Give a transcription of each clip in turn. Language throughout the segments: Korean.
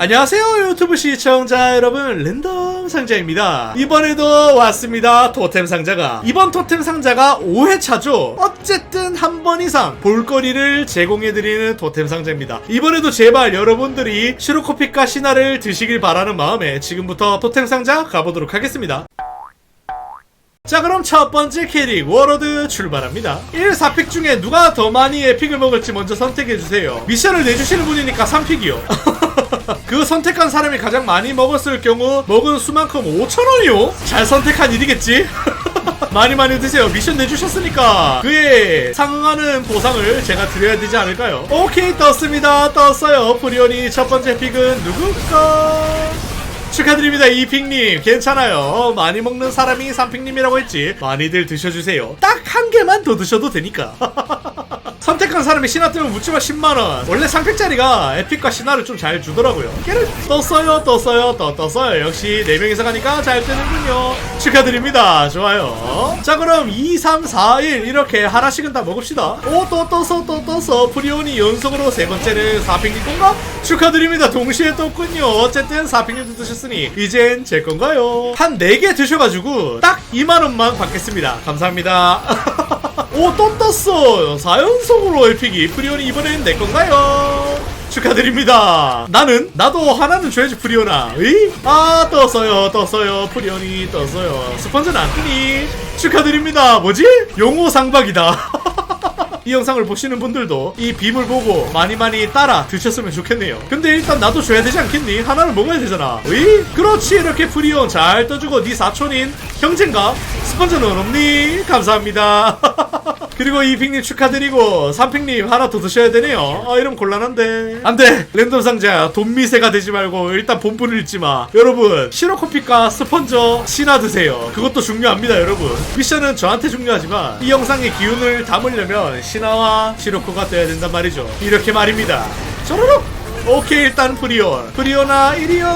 안녕하세요 유튜브 시청자 여러분. 랜덤 상자입니다. 이번에도 왔습니다 토템 상자가. 이번 토템 상자가 5회차죠? 어쨌든 한 번 이상 볼거리를 제공해드리는 토템 상자입니다. 이번에도 제발 여러분들이 시로코피카 신화를 드시길 바라는 마음에 지금부터 토템 상자 가보도록 하겠습니다. 자 그럼 첫 번째 캐릭 워러드 출발합니다. 1, 4픽 중에 누가 더 많이 에픽을 먹을지 먼저 선택해주세요. 미션을 내주시는 분이니까 3픽이요 그 선택한 사람이 가장 많이 먹었을 경우 먹은 수만큼 5천원이요? 잘 선택한 일이겠지? 많이 많이 드세요. 미션 내주셨으니까. 그에 상응하는 보상을 제가 드려야 되지 않을까요? 오케이 떴습니다. 떴어요. 프리온이 첫 번째 픽은 누굴까? 축하드립니다 이픽님. 괜찮아요. 많이 먹는 사람이 삼픽님이라고 했지. 많이들 드셔주세요. 딱 한 개만 더 드셔도 되니까 선택한 사람이 신화 뜨면 묻지마 10만원. 원래 상팩짜리가 에픽과 신화를 좀 잘 주더라고요. 걔를 떴어요 떴어요 또 떴어요. 역시 4명이서 가니까 잘 뜨는군요. 축하드립니다. 좋아요. 자 그럼 2 3 4 1 이렇게 하나씩은 다 먹읍시다. 오 또 떴어 또 떴어 프리온이 연속으로 세 번째는 4픽님 건가? 축하드립니다. 동시에 떴군요. 어쨌든 4픽님도 드셨으니 이젠 제 건가요? 한 4개 드셔가지고 딱 2만원만 받겠습니다. 감사합니다 오, 또 떴어! 4연속으로 LP기. 프리온이 이번엔 내 건가요? 축하드립니다. 나는, 나도 하나는 줘야지, 프리온아. 에이? 아, 떴어요, 떴어요. 프리온이 떴어요. 스펀지는 안 뜨니? 축하드립니다. 뭐지? 용호 상박이다. 이 영상을 보시는 분들도 이 빔을 보고 많이 많이 따라 드셨으면 좋겠네요. 근데 일단 나도 줘야 되지 않겠니? 하나는 먹어야 되잖아. 으이? 그렇지 이렇게 프리온 잘 떠주고 네 사촌인 형제인가? 스펀저는 없니? 감사합니다. 그리고 이픽님 축하드리고 삼픽님 하나 더 드셔야 되네요. 아 이러면 곤란한데. 안돼 랜덤 상자 돈 미세가 되지 말고 일단 본분을 잊지 마. 여러분 시로코피카 스펀저 신화 드세요. 그것도 중요합니다 여러분. 미션은 저한테 중요하지만 이 영상의 기운을 담으려면 신화와 시로코가 돼야 된단 말이죠. 이렇게 말입니다. 쪼르륵. 오케이 일단 프리온. 프리온아 이리온.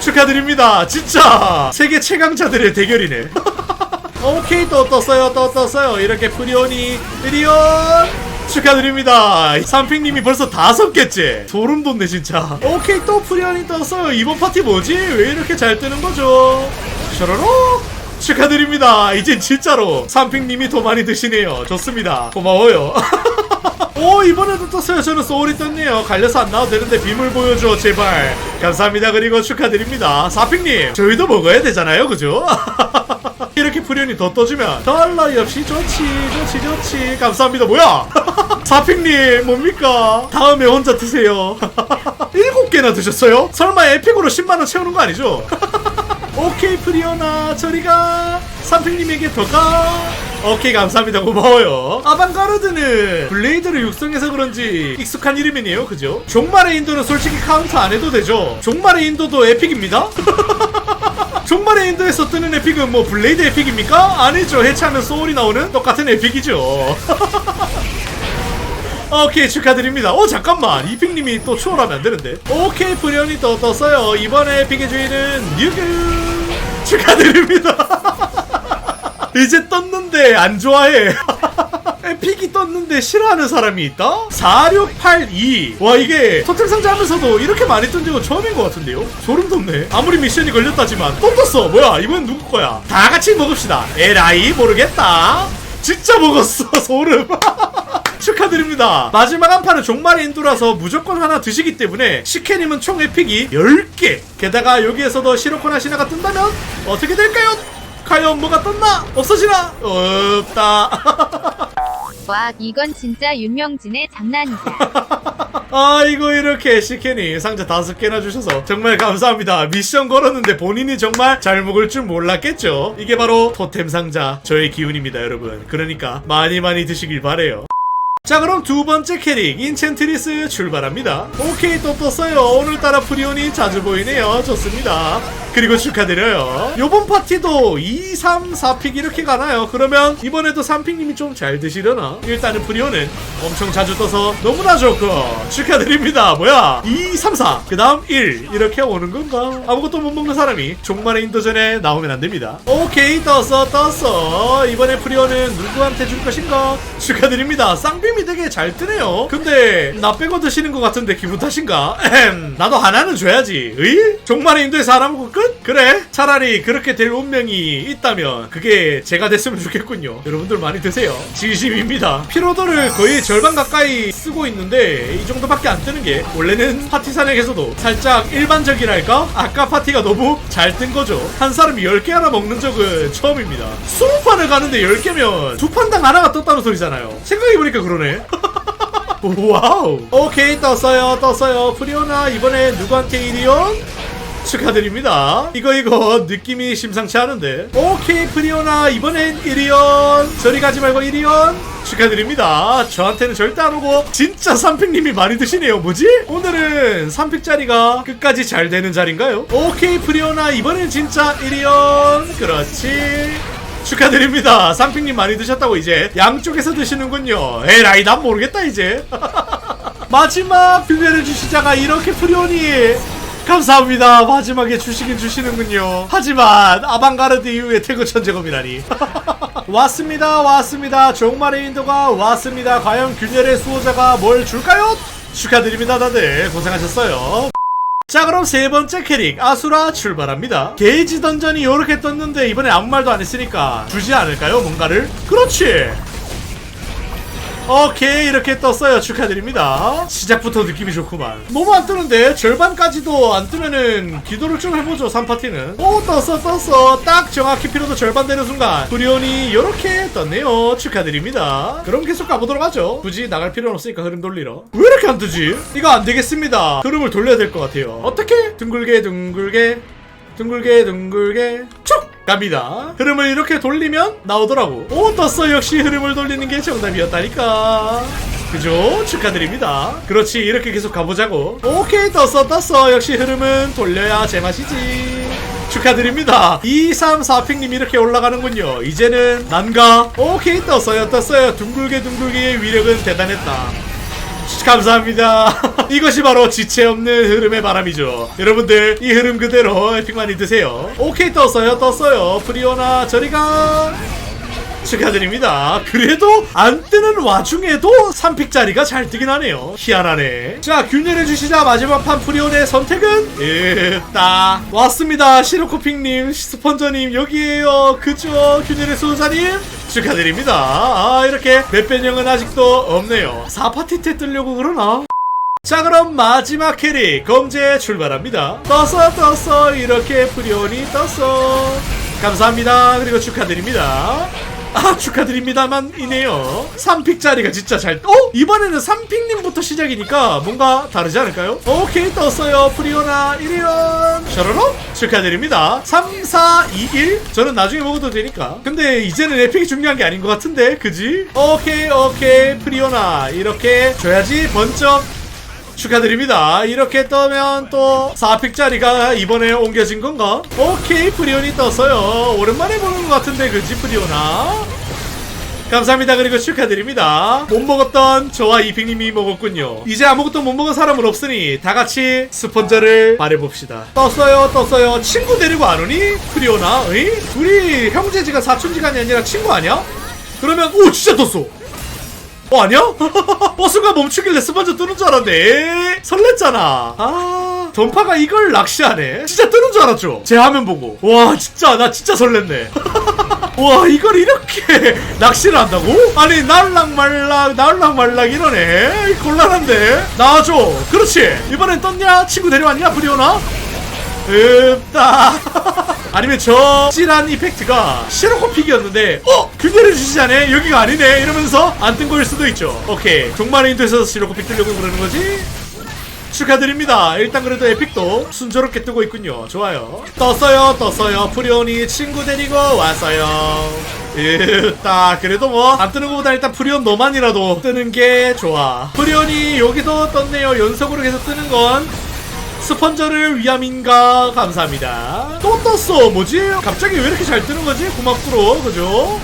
축하드립니다. 진짜 세계 최강자들의 대결이네. 오케이 또 떴어요 또 떴어요. 이렇게 프리온이 프리온! 축하드립니다. 삼핑님이 벌써 다섯 개째 소름 돋네 진짜. 오케이 또 프리온이 떴어요. 이번 파티 뭐지? 왜 이렇게 잘 뜨는 거죠? 샤라로 축하드립니다. 이젠 진짜로 삼핑님이 더 많이 드시네요. 좋습니다. 고마워요. 오 이번에도 떴어요. 저는 소울이 떴네요. 갈려서 안 나와도 되는데 빔을 보여줘 제발. 감사합니다. 그리고 축하드립니다. 사핑님 저희도 먹어야 되잖아요. 그죠? 이렇게 프리온이 더 떠주면 더할 나위 없이 좋지 좋지 좋지. 감사합니다. 뭐야? 사핑님 뭡니까? 다음에 혼자 드세요. 일곱 개나 드셨어요? 설마 에픽으로 10만원 채우는 거 아니죠? 오케이 프리오나. 저리가. 삼핑님에게 더가. 오케이 감사합니다. 고마워요. 아방가르드는 블레이드를 육성해서 그런지 익숙한 이름이네요. 그죠? 종말의 인도는 솔직히 카운트 안 해도 되죠? 종말의 인도도 에픽입니다? 종말의 인도에서 뜨는 에픽은 뭐 블레이드 에픽입니까? 아니죠. 해체하면 소울이 나오는 똑같은 에픽이죠. 오케이 축하드립니다. 어 잠깐만. 이픽님이 또 추월하면 안 되는데. 오케이 브리언이 또 떴어요. 이번에 에픽의 주인은 뉴그. 축하드립니다. 이제 떴는데 안 좋아해. 에 픽이 떴는데 싫어하는 사람이 있다? 4682. 와, 이게 토템 상자 하면서도 이렇게 많이 뜬 적은 처음인 것 같은데요? 소름 돋네. 아무리 미션이 걸렸다지만 또 떴어. 뭐야, 이건 누구 거야? 다 같이 먹읍시다. 에라이, 모르겠다. 진짜 먹었어, 소름. 축하드립니다. 마지막 한 판은 종말의 인도라서 무조건 하나 드시기 때문에 시케님은 총 에픽이 10개. 게다가 여기에서도 시로코나 신화가 뜬다면 어떻게 될까요? 과연 뭐가 떴나? 없어지나? 없다. 와, 이건 진짜 윤명진의 장난이다. 아이고 이렇게 시케니 상자 다섯 개나 주셔서 정말 감사합니다. 미션 걸었는데 본인이 정말 잘 먹을 줄 몰랐겠죠? 이게 바로 토템 상자 저의 기운입니다 여러분. 그러니까 많이 많이 드시길 바래요. 자 그럼 두 번째 캐릭 인챈트리스 출발합니다. 오케이 또 떴어요. 오늘따라 프리온이 자주 보이네요. 좋습니다 그리고 축하드려요. 요번 파티도 2, 3, 4픽 이렇게 가나요? 그러면 이번에도 3픽님이 좀 잘 드시려나? 일단은 프리온은 엄청 자주 떠서 너무나 좋고 축하드립니다. 뭐야? 2, 3, 4 그 다음 1 이렇게 오는 건가? 아무것도 못 먹는 사람이 종말의 인도전에 나오면 안 됩니다. 오케이 떴어 떴어 이번에 프리온은 누구한테 줄 것인가? 축하드립니다. 쌍빔이 되게 잘 뜨네요. 근데 나 빼고 드시는 것 같은데 기분 탓인가? 나도 하나는 줘야지. 으이? 종말의 인도에 사람 끝? 그래. 차라리 그렇게 될 운명이 있다면 그게 제가 됐으면 좋겠군요. 여러분들 많이 드세요. 진심입니다. 피로도를 거의 절반 가까이 쓰고 있는데 이 정도밖에 안 뜨는 게 원래는 파티 사냥에서도 살짝 일반적이랄까? 아까 파티가 너무 잘 뜬 거죠. 한 사람이 10개 하나 먹는 적은 처음입니다. 20판을 가는데 10개면 두 판당 하나가 떴다는 소리잖아요. 생각해보니까 그러네. 와우. 오케이 떴어요 떴어요. 프리오나 이번에 누구한테 이리온? 축하드립니다. 이거 이거 느낌이 심상치 않은데. 오케이 프리오나. 이번엔 이리온. 저리 가지 말고 이리온. 축하드립니다. 저한테는 절대 안 오고. 진짜 삼픽님이 많이 드시네요. 뭐지? 오늘은 삼픽자리가 끝까지 잘 되는 자리인가요? 오케이 프리오나. 이번엔 진짜 이리온. 그렇지. 축하드립니다. 삼핑님 많이 드셨다고 이제 양쪽에서 드시는군요. 에라이 난 모르겠다 이제. 마지막 빌려를 주시자가 이렇게 프리오니 감사합니다. 마지막에 주시긴 주시는군요. 하지만 아방가르드 이후에 태그 천재검이라니. 왔습니다. 왔습니다. 종말의 인도가 왔습니다. 과연 균열의 수호자가 뭘 줄까요? 축하드립니다. 다들 고생하셨어요. 자 그럼 세 번째 캐릭 아수라 출발합니다 게이지 던전이 요렇게 떴는데 이번에 아무 말도 안 했으니까 주지 않을까요 뭔가를? 그렇지 오케이 이렇게 떴어요. 축하드립니다. 시작부터 느낌이 좋구만. 너무 안 뜨는데? 절반까지도 안 뜨면은 기도를 좀 해보죠 3파티는. 오 떴어 떴어. 딱 정확히 피로도 절반 되는 순간. 브리온이 요렇게 떴네요. 축하드립니다. 그럼 계속 가보도록 하죠. 굳이 나갈 필요는 없으니까 흐름 돌리러. 왜 이렇게 안 뜨지? 이거 안 되겠습니다. 흐름을 돌려야 될 것 같아요. 어떻게? 둥글게 둥글게. 둥글게 둥글게. 쭉 갑니다. 흐름을 이렇게 돌리면 나오더라고. 오 떴어. 역시 흐름을 돌리는 게 정답이었다니까. 그죠? 축하드립니다. 그렇지 이렇게 계속 가보자고. 오케이 떴어 떴어. 역시 흐름은 돌려야 제맛이지. 축하드립니다. 2, 3, 4픽님 이렇게 올라가는군요. 이제는 난가? 오케이 떴어요 떴어요. 둥글게 둥글게의 위력은 대단했다 감사합니다. 이것이 바로 지체 없는 흐름의 바람이죠. 여러분들 이 흐름 그대로 에픽 많이 드세요. 오케이 떴어요 떴어요. 프리오나 저리가 축하드립니다. 그래도 안 뜨는 와중에도 3픽짜리가 잘 뜨긴 하네요. 희한하네. 자, 균열해 주시자 마지막 판 프리온의 선택은? 으따. 왔습니다. 시로코핑님, 스펀저님, 여기에요. 그죠? 균열의 수호자님? 축하드립니다. 아, 이렇게 몇변형은 아직도 없네요. 4파티 때 뜨려고 그러나? 자 그럼 마지막 캐릭 검제 출발합니다 떴어 떴어 이렇게 프리온이 떴어 감사합니다 그리고 축하드립니다 아 축하드립니다만 이네요. 3픽짜리가 진짜 잘 어? 이번에는 3픽님부터 시작이니까 뭔가 다르지 않을까요? 오케이 떴어요. 프리오나 1위원 셔러로 축하드립니다. 3, 4, 2, 1 저는 나중에 먹어도 되니까. 근데 이제는 에픽이 중요한 게 아닌 것 같은데 그지? 오케이 오케이. 프리오나 이렇게 줘야지 번쩍 축하드립니다. 이렇게 떠면 또 4픽짜리가 이번에 옮겨진 건가? 오케이, 프리온이 떴어요. 오랜만에 보는 것 같은데, 그지, 프리오나? 감사합니다. 그리고 축하드립니다. 못 먹었던 저와 이픽님이 먹었군요. 이제 아무것도 못 먹은 사람은 없으니 다 같이 스펀저를 말해봅시다. 떴어요, 떴어요. 친구 데리고 안 오니? 프리오나? 어이? 우리 형제지가 사촌지간이 아니라 친구 아니야? 그러면, 오, 진짜 떴어! 어 아니야? 버스가 멈추길래 스펀저 뜨는 줄 알았네. 설렜잖아. 아 던파가 이걸 낚시하네. 진짜 뜨는 줄 알았죠? 제 화면 보고. 와 진짜 나 진짜 설렜네. 와 이걸 이렇게 낚시를 한다고? 아니 날락말락 날락말락 이러네. 곤란한데. 나와줘. 그렇지. 이번엔 떴냐? 친구 데려왔냐? 브리오나? 읍다. 아니면 저 찌란 이펙트가 시로코픽이었는데 어? 균열해 주시지 않네? 여기가 아니네? 이러면서 안 뜬 거일 수도 있죠. 오케이. 종말의 인도에서 시로코픽 뜨려고 그러는 거지? 축하드립니다. 일단 그래도 에픽도 순조롭게 뜨고 있군요. 좋아요. 떴어요 떴어요. 프리온이 친구 데리고 왔어요. 으따 그래도 뭐 안 뜨는 것보다 일단 프리온 너만이라도 뜨는 게 좋아. 프리온이 여기도 떴네요. 연속으로 계속 뜨는 건 스펀저를 위함인가? 감사합니다. 또 떴어 뭐지? 갑자기 왜 이렇게 잘 뜨는 거지? 고맙구로 그죠?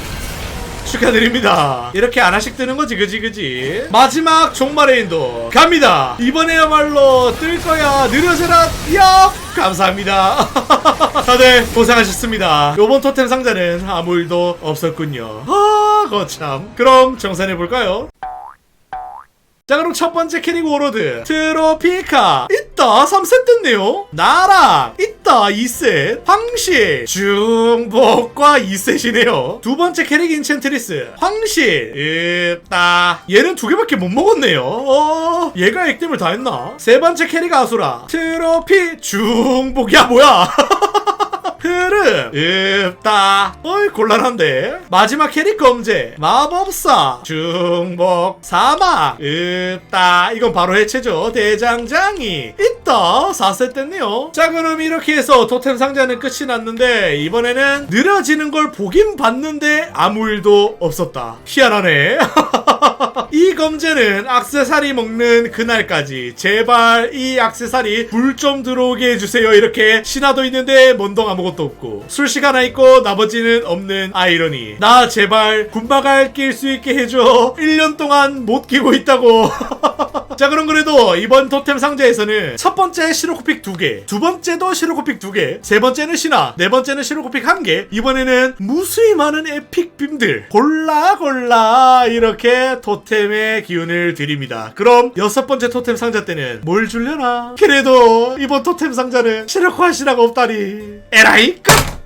축하드립니다. 이렇게 하나씩 뜨는 거지 그지 그지? 마지막 종말의 인도. 갑니다. 이번에야말로 뜰 거야. 느려져라. 야! 감사합니다. 다들 고생하셨습니다. 요번 토템 상자는 아무 일도 없었군요. 아 거참. 그럼 정산해 볼까요 자 그럼 첫 번째 캐릭 오로드. 트로피카. 있다. 3셋 됐네요. 나락. 있다. 2셋 황실 중복과 2셋이네요. 두 번째 캐릭 인챈트리스. 황실 있다. 얘는 두 개밖에 못 먹었네요. 어 얘가 액땜을 다 했나? 세 번째 캐릭 아수라. 트로피. 중복. 야 뭐야 흐름 읍다. 어이 곤란한데. 마지막 캐릭 검제. 마법사. 중복 사막. 읍다. 이건 바로 해체죠. 대장장이. 있다. 4세 뗐네요. 자 그럼 이렇게 해서 토템 상자는 끝이 났는데 이번에는 느려지는 걸 보긴 봤는데 아무 일도 없었다. 희한하네 이 검제는 악세사리 먹는 그날까지 제발 이 악세사리 물좀 들어오게 해주세요. 이렇게 신화도 있는데 뭔동 아무것도 없고 술식 하나 있고 나머지는 없는 아이러니. 나 제발 군마갈 낄 수 있게 해줘. 1년 동안 못 끼고 있다고. 자 그럼 그래도 이번 토템 상자에서는 첫 번째 시로코픽 2개 두 번째도 시로코픽 2개 세 번째는 신화 네 번째는 시로코픽 1개 이번에는 무수히 많은 에픽 빔들. 골라 골라 이렇게 토템 의 기운을 드립니다. 그럼 여섯 번째 토템 상자 때는 뭘 줄려나? 그래도 이번 토템 상자는 시로코 하시라가 없다니. 에라이 끝